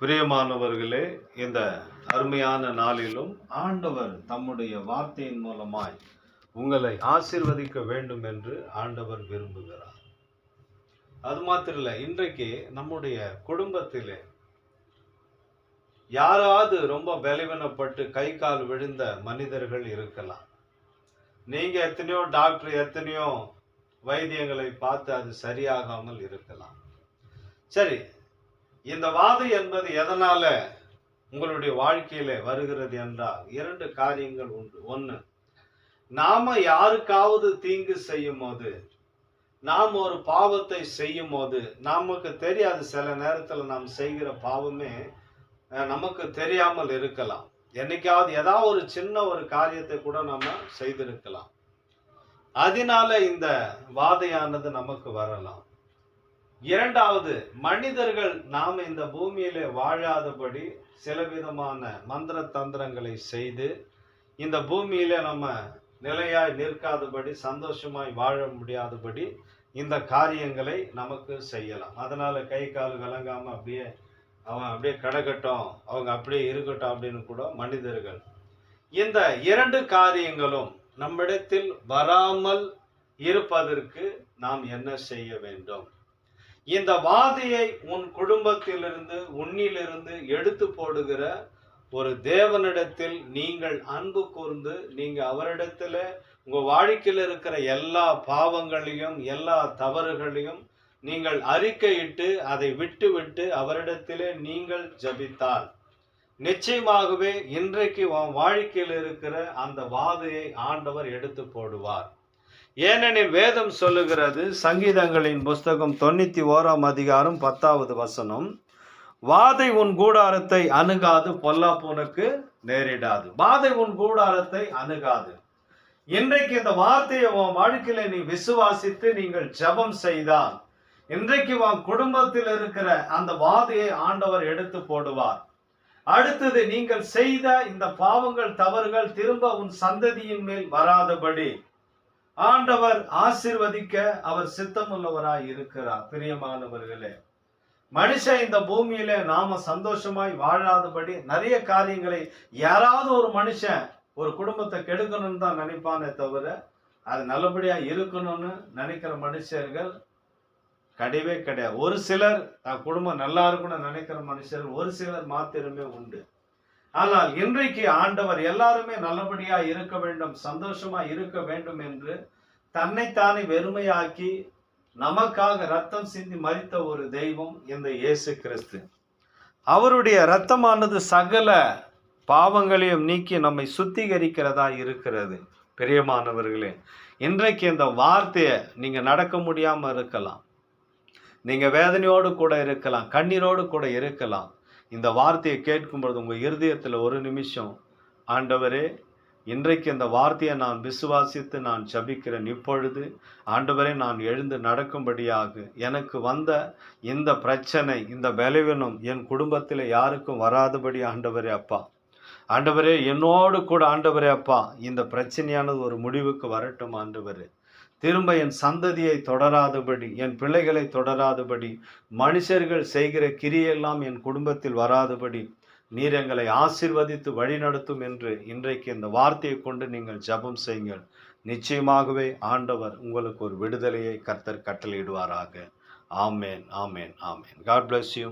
பிரியமானவர்களே இந்த அருமையான நாளிலும் ஆண்டவர் தம்முடைய வார்த்தையின் மூலமாய் உங்களை ஆசிர்வதிக்க வேண்டும் என்று ஆண்டவர் விரும்புகிறார். அது மாத்திரம் இல்லை இன்றைக்கு நம்முடைய குடும்பத்திலே யாராவது ரொம்ப பலவீனப்பட்டு கை கால் விழுந்த மனிதர்கள் இருக்கலாம். நீங்க எத்தனையோ டாக்டர் எத்தனையோ வைத்தியங்களை பார்த்து அது சரியாகாமல் இருக்கலாம். சரி இந்த வாதம் என்பது எதனால உங்களுடைய வாழ்க்கையில வருகிறது என்றால் இரண்டு காரியங்கள் உண்டு. ஒன்று நாம யாருக்காவது தீங்கு செய்யும் போது நாம் ஒரு பாவத்தை செய்யும் போது நமக்கு தெரியாது சில நேரத்துல நாம் செய்கிற பாவமே நமக்கு தெரியாமல் இருக்கலாம். என்னைக்காவது ஏதாவது ஒரு சின்ன ஒரு காரியத்தை கூட நம்ம செய்திருக்கலாம். அதனால இந்த வாதையானது நமக்கு வரலாம். இரண்டாவது மனிதர்கள் நாம் இந்த பூமியில வாழாதபடி சில விதமான மந்திர தந்திரங்களை செய்து இந்த பூமியில நம்ம நிலையாய் நிற்காதபடி சந்தோஷமாய் வாழ முடியாதபடி இந்த காரியங்களை நமக்கு செய்யலாம். அதனால கை கால் கலங்காம அப்படியே அவன் அப்படியே கிடக்கட்டும் அவங்க அப்படியே இருக்கட்டும் அப்படின்னு கூட மனிதர்கள். இந்த இரண்டு காரியங்களும் நம்மிடத்தில் வராமல் இருப்பதற்கு நாம் என்ன செய்ய வேண்டும்? இந்த வாதையை உன் குடும்பத்திலிருந்து உன்னிலிருந்து எடுத்து போடுகிற ஒரு தேவனிடத்தில் நீங்கள் அன்பு கூர்ந்து நீங்க அவரிடத்துல உங்க வாழ்க்கையில் இருக்கிற எல்லா பாவங்களையும் எல்லா தவறுகளையும் நீங்கள் அறிக்கையிட்டு அதை விட்டு விட்டு அவரிடத்திலே நீங்கள் ஜபித்தால். நிச்சயமாகவே இன்றைக்கு உன் வாழ்க்கையில் இருக்கிற அந்த வாதையை ஆண்டவர் எடுத்து போடுவார். ஏனெனில் வேதம் சொல்லுகிறது சங்கீதங்களின் புஸ்தகம் தொண்ணூற்றி ஓராம் அதிகாரம் பத்தாவது வசனம் வாதை உன் கூடாரத்தை அணுகாது பொல்லாப்புனுக்கு நேரிடாது. வாதை உன் கூடாரத்தை அணுகாது. இன்றைக்கு இந்த வார்த்தையை உன் வாழ்க்கையில நீ விசுவாசித்து நீங்கள் ஜெபம் செய்தால் இன்றைக்கு உன் குடும்பத்தில் இருக்கிற அந்த வாதையை ஆண்டவர் எடுத்து போடுவார். அடுத்தது நீங்கள் செய்த இந்த பாவங்கள் தவறுகள் திரும்ப உன் சந்ததியின் மேல் வராதபடி ஆண்டவர் ஆசிர்வதிக்க அவர் சித்தமுள்ளவராய் இருக்கிறார். பிரியமானவர்களே மனுஷன் இந்த பூமியில நாம சந்தோஷமாய் வாழாதபடி நிறைய காரியங்களை யாராவது ஒரு மனுஷன் ஒரு குடும்பத்தை கெடுக்கணும்னு தான் நினைப்பானே தவிர அது நல்லபடியா இருக்கணும்னு நினைக்கிற மனுஷர்கள் கிடையவே கிடையாது. ஒரு சிலர் குடும்பம் நல்லா இருக்கணும்னு நினைக்கிற மனுஷர்கள் ஒரு சிலர் மாத்திரமே உண்டு. ஆனால் இன்றைக்கு ஆண்டவர் எல்லாருமே நல்லபடியா இருக்க வேண்டும் சந்தோஷமா இருக்க வேண்டும் என்று தன்னைத்தானே வெறுமையாக்கி நமக்காக ரத்தம் சிந்தி மறித்த ஒரு தெய்வம் இந்த இயேசு கிறிஸ்து. அவருடைய ரத்தமானது சகல பாவங்களையும் நீக்கி நம்மை சுத்திகரிக்கிறதா இருக்கிறது. பிரியமானவர்களே இன்றைக்கு இந்த வார்த்தையை நீங்கள் நடக்க முடியாமல் இருக்கலாம். நீங்கள் வேதனையோடு கூட இருக்கலாம் கண்ணீரோடு கூட இருக்கலாம். இந்த வார்த்தையை கேட்கும் பொழுது உங்கள் இருதயத்தில் ஒரு நிமிஷம் ஆண்டவரே இன்றைக்கு இந்த வார்த்தையை நான் விசுவாசித்து நான் ஜபிக்கிறேன். இப்பொழுது ஆண்டவரே நான் எழுந்து நடக்கும்படியாக எனக்கு வந்த இந்த பிரச்சனை இந்த பலவீனம் என் குடும்பத்தில் யாருக்கும் வராதபடி ஆண்டவரே அப்பா. ஆண்டவரே என்னோடு கூட ஆண்டவரே அப்பா இந்த பிரச்சனையானது ஒரு முடிவுக்கு வரட்டும் ஆண்டவரே. திரும்ப என் சந்ததியை தொடராதபடி என் பிள்ளைகளை தொடராதபடி மனுஷர்கள் செய்கிற கிரியெல்லாம் என் குடும்பத்தில் வராதபடி நீர் எங்களை ஆசிர்வதித்து வழிநடத்தும் என்று இன்றைக்கு இந்த வார்த்தையை கொண்டு நீங்கள் ஜெபம் செய்யுங்கள். நிச்சயமாகவே ஆண்டவர் உங்களுக்கு ஒரு விடுதலையை கர்த்தர் கட்டளையிடுவாராக. ஆமேன் ஆமேன் ஆமேன். God bless you